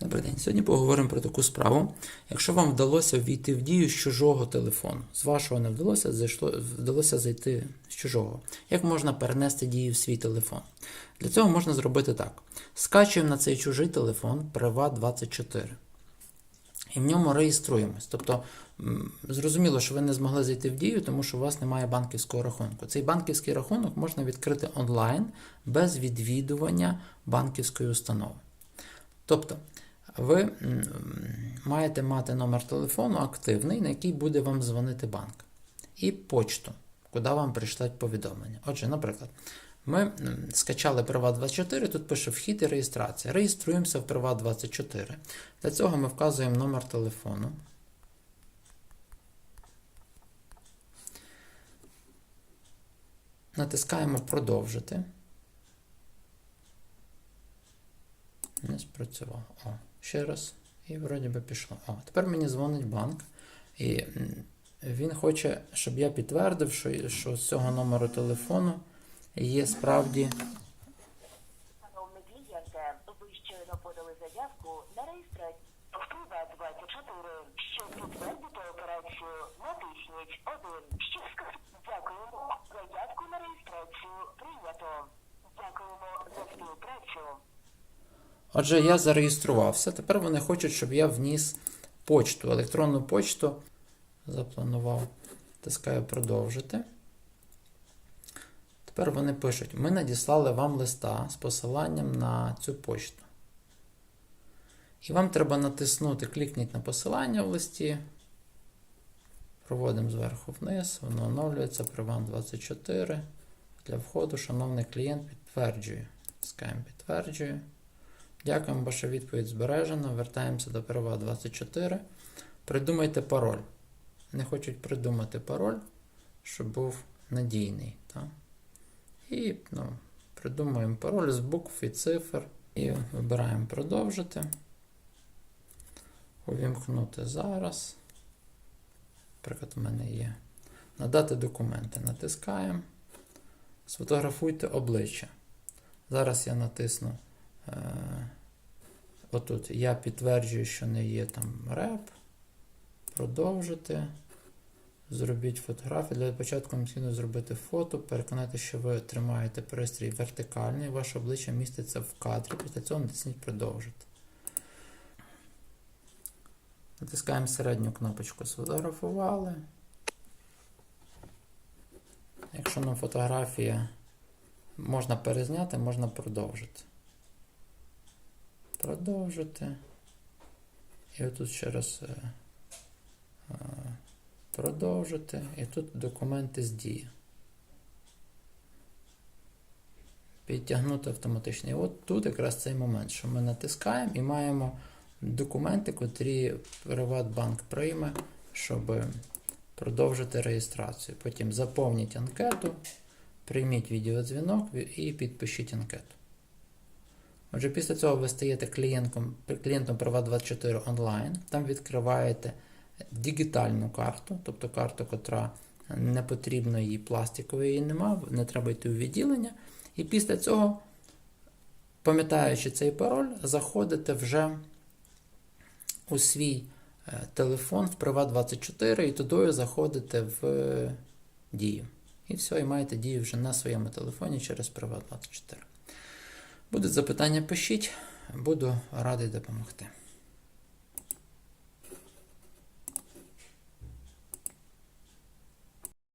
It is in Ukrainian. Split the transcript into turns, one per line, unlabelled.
Добрий день. Сьогодні поговоримо про таку справу. Якщо вам вдалося ввійти в дію з чужого телефону, з вашого не вдалося, зайшло, вдалося зайти з чужого. Як можна перенести дію в свій телефон? Для цього можна зробити так: скачуємо на цей чужий телефон Privat24. І в ньому реєструємось. Тобто, зрозуміло, що ви не змогли зайти в дію, тому що у вас немає банківського рахунку. Цей банківський рахунок можна відкрити онлайн без відвідування банківської установи. Тобто, ви маєте мати номер телефону активний, на який буде вам дзвонити банк, і почту, куди вам прийшлють повідомлення. Отже, наприклад, ми скачали Privat24, тут пише вхід і реєстрація. Реєструємося в Privat24. Для цього ми вказуємо номер телефону. Натискаємо продовжити. Не спрацював. О, ще раз. І вроді би пішло. О, тепер мені дзвонить банк. І він хоче, щоб я підтвердив, що, що з цього номеру телефону є справді.
Шановний клієнте, ви щойно подали заявку на реєстрацію Впливе 24. Щоб підтвердити операцію, натисніть 1. Що? Дякуємо. Заявку на реєстрацію прийнято. Дякуємо за співпрацю.
Отже, я зареєструвався. Тепер вони хочуть, щоб я вніс почту, електронну почту. Запланував. Тискаю продовжити. Тепер вони пишуть: ми надіслали вам листа з посиланням на цю почту. І вам треба натиснути, клікніть на посилання в листі. Проводимо зверху вниз, воно оновлюється, Привам 24. Для входу, шановний клієнт, підтверджує. Тискаємо підтверджую. Дякуємо, ваша відповідь збережена. Вертаємося до Приват 24. Придумайте пароль. Не хочуть придумати пароль, щоб був надійний. Так? І ну, придумуємо пароль з букв і цифр. І вибираємо продовжити. Увімкнути зараз. Наприклад, у мене є. Надати документи. Натискаємо. Сфотографуйте обличчя. Зараз я натисну. Е, Отут я підтверджую, що не є там реп. Продовжити. Зробіть фотографію. Для початку необхідно зробити фото, переконати, що ви тримаєте пристрій вертикальний, ваше обличчя міститься в кадрі. Після цього натисніть продовжити. Натискаємо середню кнопочку Сфотографували. Якщо нам фотографія можна перезняти, можна продовжити. Продовжити. І отут ще раз е, е, продовжити. І тут документи з дії. Підтягнути автоматично. І от тут якраз цей момент, що ми натискаємо і маємо документи, котрі Приватбанк прийме, щоб продовжити реєстрацію. Потім заповніть анкету, прийміть відеодзвінок і підпишіть анкету. Отже, після цього ви стаєте клієнтом, клієнтом Privat24 онлайн, там відкриваєте дигітальну карту, тобто карту, котра не потрібно її пластикової її нема, не треба йти у відділення. І після цього, пам'ятаючи цей пароль, заходите вже у свій е, телефон в Privat24 і туди заходите в е, дію. І все, і маєте дію вже на своєму телефоні через Privat24. Будуть запитання, пишіть, буду радий допомогти.